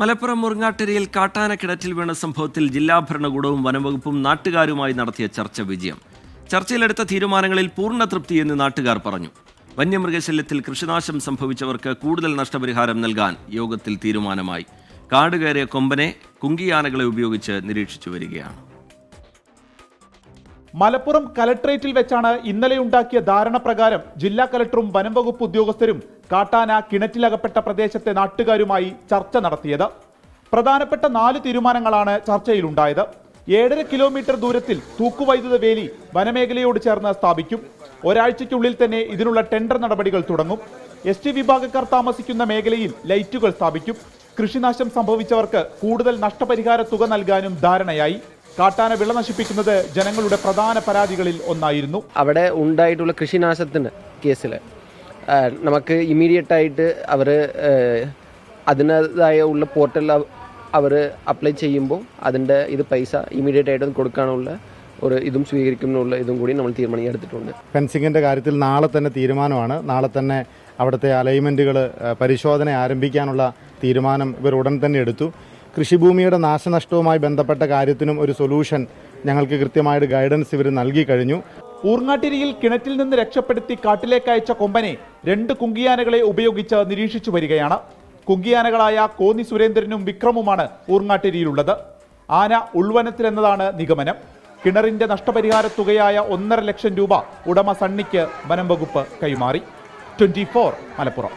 മലപ്പുറം മുറിങ്ങാട്ടിരിയിൽ കാട്ടാന കിണറ്റിൽ വീണ സംഭവത്തിൽ ജില്ലാ ഭരണകൂടവും വനംവകുപ്പും നാട്ടുകാരുമായി നടത്തിയ ചർച്ച വിജയം. ചർച്ചയിലെടുത്ത തീരുമാനങ്ങളിൽ പൂർണ തൃപ്തിയെന്ന് നാട്ടുകാർ പറഞ്ഞു. വന്യമൃഗശല്യത്തിൽ കൃഷിനാശം സംഭവിച്ചവർക്ക് കൂടുതൽ നഷ്ടപരിഹാരം നൽകാൻ യോഗത്തിൽ തീരുമാനമായി. കാടുകയറിയ കൊമ്പനെ കുങ്കിയാനകളെ ഉപയോഗിച്ച് നിരീക്ഷിച്ചു വരികയാണ്. മലപ്പുറം കലക്ട്രേറ്റിൽ വെച്ചാണ് ഇന്നലെ ഉണ്ടാക്കിയ ധാരണ പ്രകാരം ജില്ലാ കലക്ടറും വനം വകുപ്പ് ഉദ്യോഗസ്ഥരും കാട്ടാന കിണറ്റിലകപ്പെട്ട പ്രദേശത്തെ നാട്ടുകാരുമായി ചർച്ച നടത്തിയത്. പ്രധാനപ്പെട്ട നാല് തീരുമാനങ്ങളാണ് ചർച്ചയിലുണ്ടായത്. ഏഴര കിലോമീറ്റർ ദൂരത്തിൽ തൂക്കുവൈദ്യുത വേലി വനമേഖലയോട് ചേർന്ന് സ്ഥാപിക്കും. ഒരാഴ്ചയ്ക്കുള്ളിൽ തന്നെ ഇതിനുള്ള ടെൻഡർ നടപടികൾ തുടങ്ങും. എസ് ടി വിഭാഗക്കാർ താമസിക്കുന്ന മേഖലയിൽ ലൈറ്റുകൾ സ്ഥാപിക്കും. കൃഷിനാശം സംഭവിച്ചവർക്ക് കൂടുതൽ നഷ്ടപരിഹാര തുക നൽകാനും ധാരണയായി. കാട്ടാന വിള നശിപ്പിക്കുന്നത് ജനങ്ങളുടെ പ്രധാന പരാതികളിൽ ഒന്നായിരുന്നു. അവിടെ ഉണ്ടായിട്ടുള്ള കൃഷിനാശത്തിന് കേസിൽ നമുക്ക് ഇമ്മീഡിയറ്റ് ആയിട്ട് അവർ അതിനതായ ഉള്ള പോർട്ടൽ അവർ അപ്ലൈ ചെയ്യുമ്പോൾ അതിന്റെ ഇത് പൈസ ഇമ്മീഡിയറ്റ് ആയിട്ട് കൊടുക്കാനുള്ള ഒരു ഇതും സ്വീകരിക്കുമെന്നുള്ള ഇതും കൂടി നമ്മൾ തീരുമാനം എടുത്തിട്ടുണ്ട് ഫെൻസിങ്ങിന്റെ കാര്യത്തിൽ നാളെ തന്നെ തീരുമാനമാണ്. നാളെ തന്നെ അവിടുത്തെ അലൈൻമെന്റുകൾ പരിശോധന ആരംഭിക്കാനുള്ള തീരുമാനം ഇവർ ഉടൻ തന്നെ എടുത്തു. കൃഷിഭൂമിയുടെ നാശനഷ്ടവുമായി ബന്ധപ്പെട്ട കാര്യത്തിനും ഒരു സൊല്യൂഷൻ ഞങ്ങൾക്ക് കൃത്യമായിട്ട് ഗൈഡൻസ് ഇവർ നൽകി കഴിഞ്ഞു. ഊർങ്ങാട്ടിരിയിൽ കിണറ്റിൽ നിന്ന് രക്ഷപ്പെടുത്തി കാട്ടിലേക്ക് അയച്ച കൊമ്പനെ രണ്ട് കുങ്കിയാനകളെ ഉപയോഗിച്ച് നിരീക്ഷിച്ചു വരികയാണ്. കുങ്കിയാനകളായ കോന്നി സുരേന്ദ്രനും വിക്രമുമാണ് ഊർങ്ങാട്ടിരിയിലുള്ളത്. ആന ഉൾവനത്തിലെന്നതാണ് നിഗമനം. കിണറിന്റെ നഷ്ടപരിഹാര തുകയായ ഒന്നര ലക്ഷം രൂപ ഉടമ സണ്ണിക്ക് വനം വകുപ്പ് കൈമാറി. ട്വന്റി മലപ്പുറം.